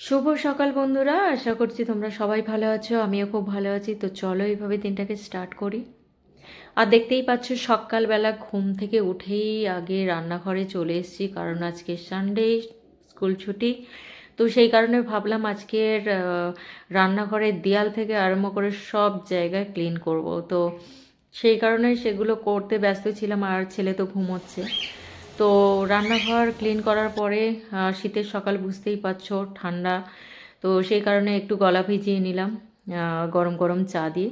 শুভ সকাল বন্ধুরা, আশা করছি তোমরা সবাই ভালো আছো, আমিও খুব ভালো আছি। তো চলো এইভাবে দিনটাকে স্টার্ট করি। আর দেখতেই পাচ্ছ, সকালবেলা ঘুম থেকে উঠেই আগে রান্নাঘরে চলে এসেছি, কারণ আজকে সানডে স্কুল ছুটি। তো সেই কারণে ভাবলাম আজকের রান্নাঘরের দেয়াল থেকে আরম্ভ করে সব জায়গায় ক্লিন করব। তো সেই কারণে সেগুলো করতে ব্যস্ত ছিলাম, আর ছেলে তো ঘুমোচ্ছে। তো রান্নাঘর ক্লিন করার পরে শীতের সকাল বুঝতেই পারছ, ঠান্ডা। তো সেই কারণে একটু গলা ভিজিয়ে নিলাম গরম গরম চা দিয়ে।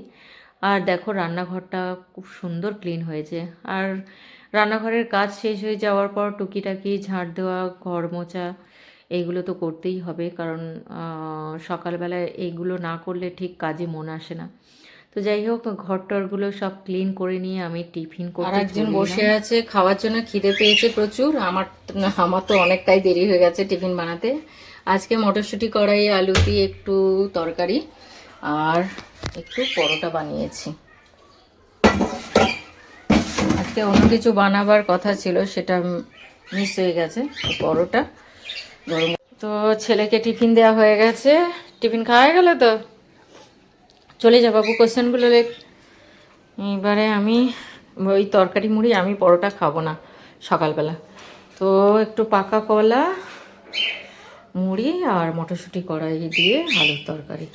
আর দেখো, রান্নাঘরটা খুব সুন্দর ক্লিন হয়েছে। আর রান্নাঘরের কাজ শেষ হয়ে যাওয়ার পর টুকিটাকি ঝাড় দেওয়া, ঘর মোছা এইগুলো তো করতেই হবে। কারণ সকালবেলায় এইগুলো না করলে ঠিক কাজে মন আসে না। তো যাই হোক ঘর টরগুলো সব ক্লিন করে নিয়ে আমি টিফিন করতে একজন বসে আছে খাওয়ার জন্য খিদে পেয়েছে প্রচুর। আমার আমার তো অনেকটাই দেরি হয়ে গেছে টিফিন বানাতে। আজকে মটরশুঁটি কড়াই আলু দিয়ে একটু তরকারি আর একটু পরোটা বানিয়েছি। আজকে অন্য কিছু বানাবার কথা ছিল সেটা মিস হয়ে গেছে পরোটা গরম। তো ছেলেকে টিফিন দেওয়া হয়ে গেছে। টিফিন খাওয়া গেল তো? চলে যা বাবু কোশ্চেনগুলো লেখ এবারে আমি ওই তরকারি মুড়ি, আমি পরোটা খাব না সকালবেলা। তো একটু পাকা কলা, মুড়ি আর মটরশুঁটি কড়াই দিয়ে আলুর তরকারি।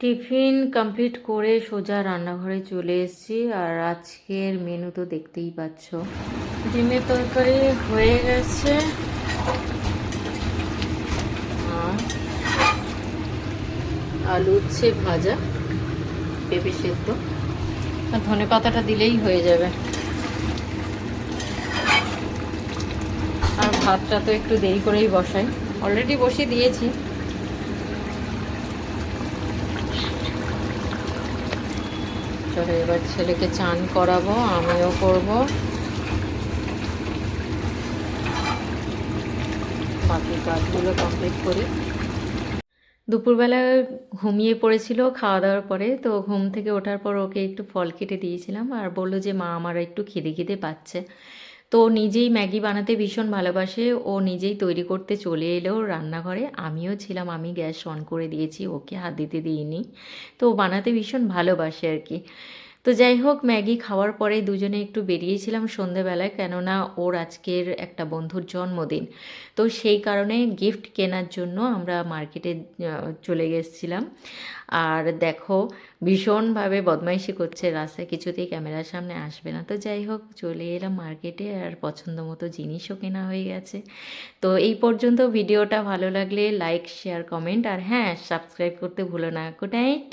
টিফিন কমপ্লিট করে সোজা রান্নাঘরে চলে এসেছি, আর আজকের মেনু তো দেখতেই পাচ্ছ। ডিমের তরকারি হয়ে গেছে। আলু উচ্ছে ভাজা, পেঁপে সেদ্ধ। আর ধনে পাতাটা দিলেই হয়ে যাবে। আর ভাতটা তো একটু দেরি করেই বসাই। অলরেডি বসিয়ে দিয়েছি। চলো এবার ছেলেকে চান করাবো, আমিও করব। বাকি কাজগুলো কমপ্লিট করি। দুপুরবেলা ঘুমিয়ে পড়েছিল খাওয়া দাওয়ার পরে, তো ঘুম থেকে ওঠার পর ওকে একটু ফল কেটে দিয়েছিলাম আর বলল যে, মা, আমার একটু খিদে খিদে পাচ্ছে। তো নিজেই ম্যাগি বানাতে ভীষণ ভালোবাসে। ও নিজেই তৈরি করতে চলে এলো রান্নাঘরে। আমিও ছিলাম, আমি গ্যাস অন করে দিয়েছি, ওকে হাত দিতে দিইনি। তো ও বানাতে ভীষণ ভালোবাসে আর কি। তো যাই হোক, ম্যাগি খাওয়ার পরে দুজনে একটু বেরিয়েছিলাম সন্ধেবেলায়, কেননা ওর আজকের একটা বন্ধুর জন্মদিন। তো সেই কারণে গিফট কেনার জন্য আমরা মার্কেটে চলে গেছিলাম। আর দেখো, ভীষণভাবে বদমাইশি করছে রাস্তায়, কিছুতেই ক্যামেরার সামনে আসবে না। তো যাই হোক, চলে এলাম মার্কেটে আর পছন্দ মতো জিনিসও কেনা হয়ে গেছে। তো এই পর্যন্ত ভিডিওটা ভালো লাগলে লাইক শেয়ার কমেন্ট আর হ্যাঁ সাবস্ক্রাইব করতে ভুলো না। Good night